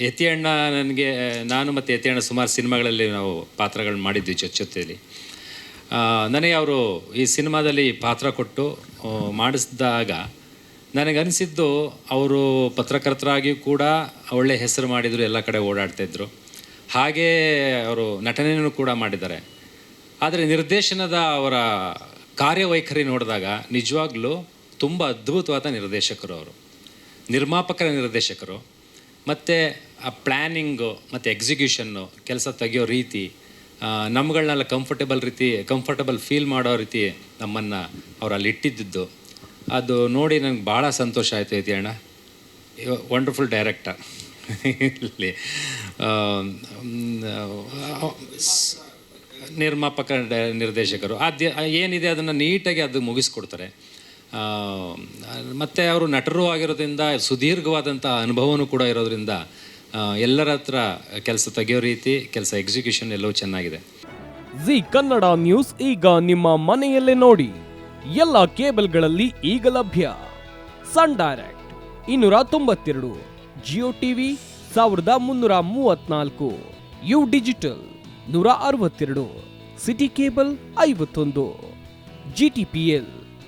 ಯತಿಯಣ್ಣ ನನಗೆ, ನಾನು ಮತ್ತು ಯತಿಯಣ್ಣ ಸುಮಾರು ಸಿನಿಮಾಗಳಲ್ಲಿ ನಾವು ಪಾತ್ರಗಳನ್ನ ಮಾಡಿದ್ವಿ ಜೊತೆ ಜೊತೆಯಲ್ಲಿ ನನಗೆ ಅವರು ಈ ಸಿನಿಮಾದಲ್ಲಿ ಪಾತ್ರ ಕೊಟ್ಟು ಮಾಡಿಸಿದಾಗ ಅನಿಸಿದ್ದು ಅವರು ಪತ್ರಕರ್ತರಾಗಿ ಕೂಡ ಒಳ್ಳೆ ಹೆಸರು ಮಾಡಿದರು, ಎಲ್ಲ ಕಡೆ ಓಡಾಡ್ತಾಯಿದ್ರು ಹಾಗೇ ಅವರು ನಟನೆಯನ್ನು ಕೂಡ ಮಾಡಿದ್ದಾರೆ. ಆದರೆ ನಿರ್ದೇಶನದ ಅವರ ಕಾರ್ಯವೈಖರಿ ನೋಡಿದಾಗ ನಿಜವಾಗ್ಲೂ ತುಂಬ ಅದ್ಭುತವಾದ ನಿರ್ದೇಶಕರು ಅವರು. ನಿರ್ಮಾಪಕರ ನಿರ್ದೇಶಕರು. ಮತ್ತು ಆ ಪ್ಲ್ಯಾನಿಂಗು ಮತ್ತು ಎಕ್ಸಿಕ್ಯೂಷನ್ನು, ಕೆಲಸ ತೆಗೆಯೋ ರೀತಿ ನಮ್ಗಳನ್ನೆಲ್ಲ ಕಂಫರ್ಟೇಬಲ್ ರೀತಿ ಕಂಫರ್ಟಬಲ್ ಫೀಲ್ ಮಾಡೋ ರೀತಿ ನಮ್ಮನ್ನು ಅವರು ಅಲ್ಲಿ ಇಟ್ಟಿದ್ದು ಅದು ನೋಡಿ ನನಗೆ ಭಾಳ ಸಂತೋಷ ಆಯಿತು ಐತಿ ಅಣ್ಣ ವಂಡರ್ಫುಲ್ ಡೈರೆಕ್ಟರ್ ಇಲ್ಲಿ ನಿರ್ಮಾಪಕ ನಿರ್ದೇಶಕರು. ಅದ್ಯ ಏನಿದೆ ಅದನ್ನು ನೀಟಾಗಿ ಅದು ಮುಗಿಸ್ಕೊಡ್ತಾರೆ. ಮತ್ತು ಅವರು ನಟರು ಆಗಿರೋದ್ರಿಂದ ಸುದೀರ್ಘವಾದಂಥ ಅನುಭವವೂ ಕೂಡ ಇರೋದ್ರಿಂದ ಎಲ್ಲರ ಹತ್ರ ಕೆಲಸ ತೆಗೆಯೋ ರೀತಿ, ಕೆಲಸ ಎಕ್ಸಿಕ್ಯೂಷನ್ ಎಲ್ಲವೂ ಚೆನ್ನಾಗಿದೆ. ಜಿ ಕನ್ನಡ ನ್ಯೂಸ್ ಈಗ ನಿಮ್ಮ ಮನೆಯಲ್ಲೇ ನೋಡಿ. ಎಲ್ಲ ಕೇಬಲ್ಗಳಲ್ಲಿ ಈಗ ಲಭ್ಯ. ಸನ್ ಡೈರೆಕ್ಟ್ ಇನ್ನೂರ ತೊಂಬತ್ತೆರಡು, ಜಿಯೋ ಟಿವಿ ಸಾವಿರದ ಮುನ್ನೂರ ಮೂವತ್ನಾಲ್ಕು, ಯು ಡಿಜಿಟಲ್ ನೂರ ಅರವತ್ತೆರಡು, ಸಿಟಿ ಕೇಬಲ್ ಐವತ್ತೊಂದು, ಜಿ ಟಿ ಪಿ ಎಲ್